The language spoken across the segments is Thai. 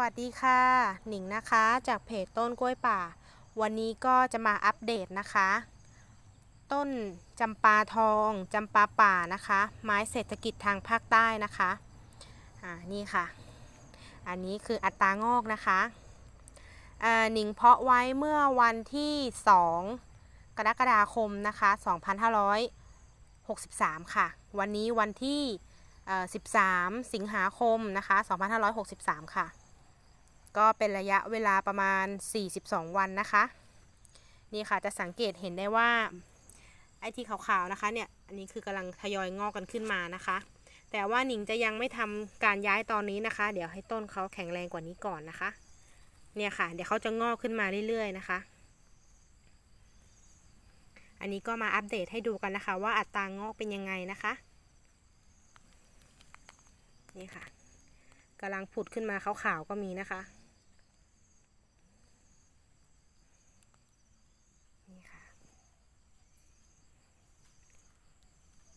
วัสดีค่ะ หนิงนะคะ จากเพจต้นกล้วยป่า วันนี้ก็จะมาอัปเดตนะคะ ต้นจำปาทองจำปาป่านะคะ ไม้เศรษฐกิจทางภาคใต้นะคะอ่านี่ค่ะ อันนี้คืออัตรางอกนะคะอ่อหนิงเพาะไว้เมื่อวันที่ 2 กรกฎาคมนะคะ 2563 ค่ะ วันนี้วันที่13 สิงหาคมนะคะ 2563 ค่ะ ก็เป็นระยะเวลาประมาณ 42 วันนะคะ นี่ค่ะจะสังเกตเห็นได้ว่าไอ้ที่ขาวๆนะคะเนี่ยอันนี้คือกำลังทยอยงอกกันขึ้นมานะคะ แต่ว่าหนิงจะยังไม่ทำการย้ายตอนนี้นะคะ เดี๋ยวให้ต้นเขาแข็งแรงกว่านี้ก่อนนะคะ เนี่ยค่ะ เดี๋ยวเขาจะงอกขึ้นมาเรื่อยๆนะคะ อันนี้ก็มาอัปเดตให้ดูกันนะคะ ว่าอัตรางอกเป็นยังไงนะคะนี่ค่ะกำลังผุดขึ้นมาขาวๆก็มีนะคะ นี่ค่ะ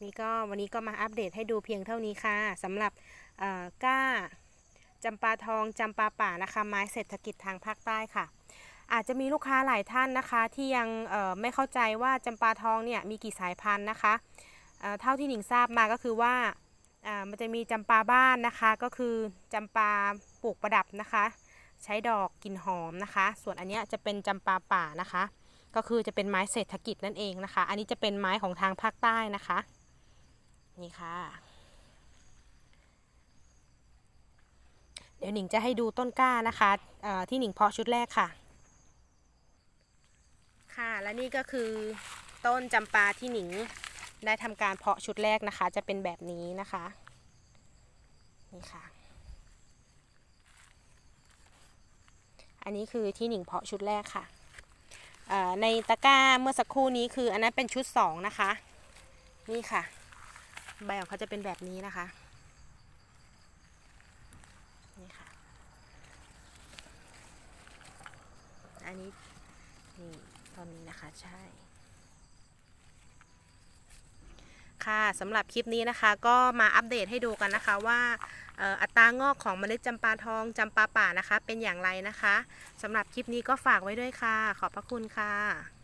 นี่ก็วันนี้ก็มาอัปเดตให้ดูเพียงเท่านี้ค่ะสำหรับก้าจำปาทองจำปาป่านะคะไม้เศรษฐกิจทางภาคใต้ค่ะ อาจจะมีลูกค้าหลายท่านนะคะ ที่ยังไม่เข้าใจว่าจำปาทองเนี่ยมีกี่สายพันธุ์นะคะเท่าที่หนิงทราบมาก็คือว่ามันจะมีจำปาบ้านนะคะ ก็คือจำปาปลูกประดับนะคะ ใช้ดอกกลิ่นหอมนะคะ ส่วนอันนี้จะเป็นจำปาป่านะคะ ก็คือจะเป็นไม้เศรษฐกิจนั่นเองนะคะ อันนี้จะเป็นไม้ของทางภาคใต้นะคะ นี่ค่ะ เดี๋ยวหนิงจะให้ดูต้นกล้านะคะที่หนิงเพาะชุดแรกค่ะ ค่ะ และนี่ก็คือต้นจำปาที่หนิงได้ทำการเพาะชุดแรกนะคะ จะเป็นแบบนี้นะคะ นี่ค่ะ อันนี้คือที่หนิงเพาะชุดแรกค่ะในตะกร้าเมื่อสักครู่นี้คืออันนั้นเป็นชุดสองนะคะ นี่ค่ะ ใบของเขาจะเป็นแบบนี้นะคะ นี่ค่ะ อันนี้ นี่ตอนนี้นะคะใช่ ค่ะสำหรับคลิปนี้นะคะก็มาอัปเดตให้ดูกันนะคะว่าอัตรางอกของเมล็ดจำปาทองจำปาป่านะคะ เป็นอย่างไรนะคะสำหรับคลิปนี้ก็ฝากไว้ด้วยค่ะ ขอบพระคุณค่ะ